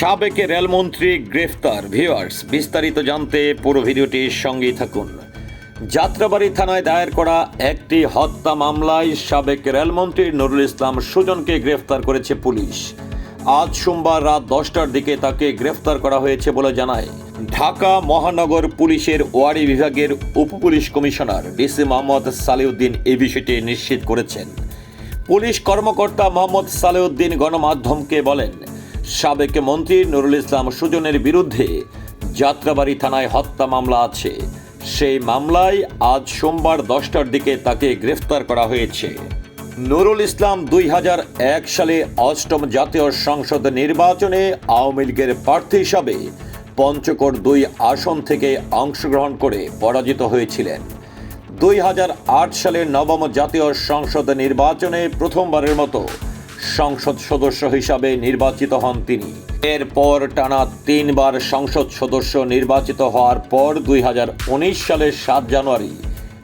সাবেক রেলমন্ত্রী গ্রেফতার। ভিউয়ার্স, বিস্তারিত জানতে পুরো ভিডিওটির সঙ্গেই থাকুন। যাত্রাবাড়ি থানায় দায়ের করা একটি হত্যা মামলায় সাবেক রেলমন্ত্রী নুরুল ইসলাম সুজনকে গ্রেফতার করেছে পুলিশ। আজ সোমবার রাত দশটার দিকে তাকে গ্রেফতার করা হয়েছে বলে জানায়। ঢাকা মহানগর পুলিশের ওয়ারি বিভাগের উপপুলিশ কমিশনার ডিসি মোহাম্মদ সালিউদ্দিন এই বিষয়টি নিশ্চিত করেছেন। পুলিশ কর্মকর্তা মোহাম্মদ সালেউদ্দিন গণমাধ্যমকে বলেন সাবেক মন্ত্রী নুরুল ইসলাম সুজনের বিরুদ্ধে যাত্রাবাড়ি থানায় হত্যা মামলা আছে। সেই মামলায় আজ সোমবার দশটার দিকে তাকে গ্রেফতার করা হয়েছে। নুরুল ইসলাম দুই হাজার এক সালে অষ্টম জাতীয় সংসদ নির্বাচনে আওয়ামী লীগের প্রার্থী হিসাবে পঞ্চকোট দুই আসন থেকে অংশগ্রহণ করে পরাজিত হয়েছিলেন। দুই সালের নবম জাতীয় সংসদ নির্বাচনে প্রথমবারের মতো সংসদ সদস্য হিসাবে নির্বাচিত হন তিনি। এরপর টানা তিনবার সংসদ সদস্য নির্বাচিত হওয়ার পর দুই হাজার উনিশ সালের সাত জানুয়ারি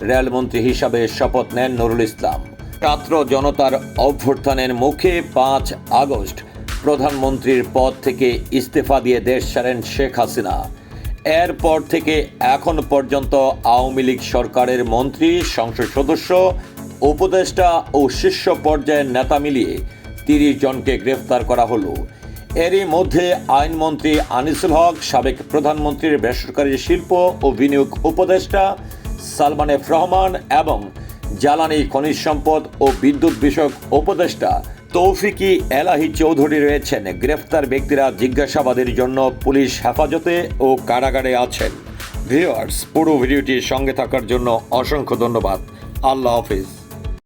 রেলমন্ত্রী হিসাবে শপথ নেন নুরুল ইসলাম। ছাত্র জনতার অভ্যুত্থানের মুখে পাঁচ আগস্ট প্রধানমন্ত্রীর পদ থেকে ইস্তফা দিয়ে দেশ ছাড়েন শেখ হাসিনা। এরপর থেকে এখন পর্যন্ত আওয়ামী লীগ সরকারের মন্ত্রী, সংসদ সদস্য, উপদেষ্টা ও শীর্ষ পর্যায়ের নেতা মিলিয়ে তিরিশ জনকে গ্রেফতার করা হলো। এরই মধ্যে আইনমন্ত্রী আনিসুল হক, সাবেক প্রধানমন্ত্রীর বেসরকারি শিল্প ও বিনিয়োগ উপদেষ্টা সালমান এফ রহমান এবং জ্বালানি, খনিজ সম্পদ ও বিদ্যুৎ বিষয়ক উপদেষ্টা তৌফিকি এলাহি চৌধুরী রয়েছেন। গ্রেফতার ব্যক্তিরা জিজ্ঞাসাবাদের জন্য পুলিশ হেফাজতে ও কারাগারে আছেন। ভিউয়ার্স, পুরো ভিডিওটির সঙ্গে থাকার জন্য অসংখ্য ধন্যবাদ। আল্লাহ হাফিজ।